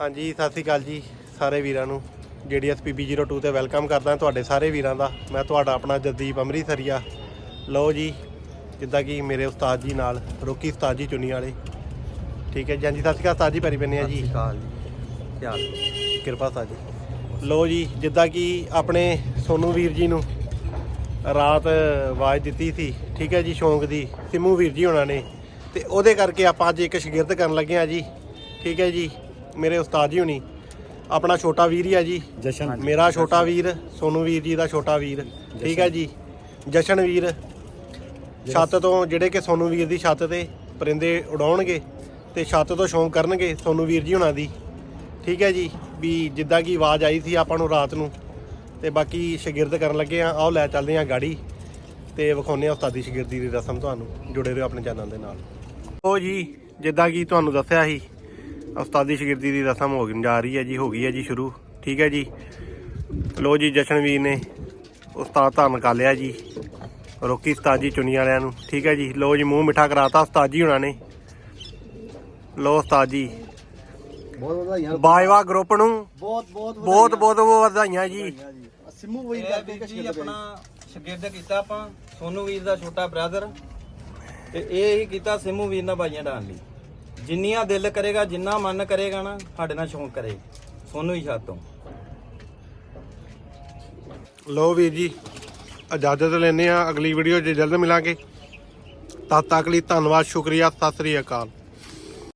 ਹਾਂਜੀ ਸਤਿ ਸ਼੍ਰੀ ਅਕਾਲ ਜੀ ਸਾਰੇ ਵੀਰਾਂ ਨੂੰ। ਜੀਡੀਐਸ PB02 ਤੇ ਵੈਲਕਮ ਕਰਦਾ ਤੁਹਾਡੇ ਸਾਰੇ ਵੀਰਾਂ ਦਾ। ਮੈਂ ਤੁਹਾਡਾ ਆਪਣਾ ਜਗਦੀਪ ਅੰਮ੍ਰਿਤਸਰੀਆ। ਲਓ ਜੀ ਜਿੱਦਾਂ ਕਿ ਮੇਰੇ ਉਸਤਾਦ ਜੀ ਨਾਲ ਰੋਕੀ ਉਸਤਾਦ ਜੀ ਚੁੰਨੀ ਵਾਲੇ। ਠੀਕ ਹੈ ਜੀ ਹਾਂਜੀ ਸਤਿ ਸ਼੍ਰੀ ਅਕਾਲ ਉਸਤਾਦ ਜੀ ਪੈਰੀ ਪੈਨੇ ਆ ਜੀ। ਕਾਲ ਜੀ। ਧਿਆਨ ਕਿਰਪਾ ਸਾਹਿਬ ਜੀ। ਲੋ ਜੀ ਜਿੱਦਾਂ ਕਿ ਆਪਣੇ ਸੋਨੂ ਵੀਰ ਜੀ ਨੂੰ ਰਾਤ ਆਵਾਜ਼ ਦਿੱਤੀ ਸੀ। ਠੀਕ ਹੈ ਜੀ ਸ਼ੌਂਕ ਦੀ ਸਿਮੂ ਵੀਰ ਜੀ ਹੋਣਾ ਨੇ। ਤੇ ਉਹਦੇ ਕਰਕੇ ਆਪਾਂ ਅੱਜ ਇੱਕ ਸ਼ਗਿਰਦ ਕਰਨ ਲੱਗੇ ਆ ਜੀ। ਠੀਕ ਹੈ ਜੀ ਮੇਰੇ ਉਸਤਾਦ ਜੀ ਹੁਣੀ ਆਪਣਾ ਛੋਟਾ ਵੀਰ ਹੀ ਆ ਜੀ। ਜਸ਼ਨ। ਮੇਰਾ ਛੋਟਾ ਵੀਰ ਸੋਨੂ ਵੀਰ ਜੀ ਦਾ ਛੋਟਾ ਵੀਰ। ਠੀਕ ਹੈ ਜੀ। ਜਸ਼ਨ ਵੀਰ ਛੱਤ ਤੋਂ ਜਿਹੜੇ ਕਿ ਸੋਨੂ ਵੀਰ ਦੀ ਛੱਤ ਤੇ ਪਰਿੰਦੇ ਉਡਾਉਣਗੇ ਤੇ ਛੱਤ ਤੋਂ ਸ਼ੌਂਕ ਕਰਨਗੇ ਸੋਨੂ ਵੀਰ ਜੀ ਹੁਣਾਂ ਦੀ। ਠੀਕ ਹੈ ਜੀ। ਵੀ ਜਿੱਦਾਂ ਕੀ ਆਵਾਜ਼ ਆਈ ਸੀ ਆਪਾਂ ਨੂੰ ਰਾਤ ਨੂੰ ਤੇ ਬਾਕੀ ਸ਼ਾਗਿਰਦ ਕਰਨ ਲੱਗੇ ਆ। ਆਓ ਲੈ ਚੱਲਦੇ ਆ ਗਾੜੀ ਤੇ ਵਿਖਾਉਂਦੇ ਆ ਉਸਤਾਦੀ ਸ਼ਾਗਿਰਦੀ ਦੀ ਰਸਮ ਤੁਹਾਨੂੰ ਜੁੜੇ ਰਹੋ ਆਪਣੇ ਚੈਨਲ ਦੇ ਨਾਲ। ਉਹ ਜੀ ਜਿੱਦਾਂ ਕਿ ਤੁਹਾਨੂੰ ਦੱਸਿਆ ਸੀ ਉਸਤਾਦੀ ਸ਼ਾਗਿਰਦੀ ਦੀ ਰਸਮ ਹੋ ਗਈ ਜਾ ਰਹੀ ਹੈ ਜੀ ਹੋ ਗਈ ਹੈ ਜੀ ਸ਼ੁਰੂ। ਠੀਕ ਹੈ ਜੀ। ਲੋ ਜੀ ਜਸ਼ਨਵੀਰ ਨੇ ਉਸਤਾਦ ਧਾਰਨ ਕਰ ਲਿਆ ਜੀ। ਰੋਕੀ ਉਸਤਾਦ ਜੀ ਚੁਣੀ ਵਾਲਿਆਂ ਨੂੰ। ਠੀਕ ਹੈ ਜੀ। ਲੋ ਜੀ ਮੂੰਹ ਮਿੱਠਾ ਕਰਾਤਾ ਉਸਤਾਦ ਜੀ ਹੁਣਾਂ ਨੇ। ਲੋ ਉਸਤਾਦ ਜੀ। ਬਹੁਤ ਵਧਾਈਆਂ। ਬਾਜਵਾ ਗਰੁੱਪ ਨੂੰ ਬਹੁਤ ਬਹੁਤ ਬਹੁਤ ਬਹੁਤ ਵਧਾਈਆਂ ਜੀ। ਸਿੰਮੂ ਵੀਰ ਕਸ਼ ਜੀ ਆਪਣਾ ਸ਼ਗਿਰਦ ਕੀਤਾ ਆਪਾਂ ਸੋਨੂ ਵੀਰ ਦਾ ਛੋਟਾ ਬ੍ਰਦਰ। ਤੇ ਇਹ ਹੀ ਕੀਤਾ ਸਿਮੂ ਵੀਰ ਨਾਲ ਬਾਈਆਂ ਡਾਣ ਲਈ। ਜਿੰਨੀਆਂ ਦਿਲ ਕਰੇਗਾ, ਜਿੰਨਾ ਮਨ ਕਰੇਗਾ ਨਾ, ਸਾਡੇ ਨਾਲ ਸ਼ੌਂਕ ਕਰੇ ਸੋਨੂੰ ਹੀ ਛਾਤੋਂ ਲੋ ਵੀਰ ਜੀ, ਇਜਾਜ਼ਤ ਲੈਨੇ ਆ ਅਗਲੀ ਵੀਡੀਓ 'ਚ, ਜਲਦ ਮਿਲਾਂਗੇ। ਤਦ ਤੱਕ ਲਈ ਧੰਨਵਾਦ, ਸ਼ੁਕਰੀਆ, ਸਤਿ ਸ੍ਰੀ ਅਕਾਲ।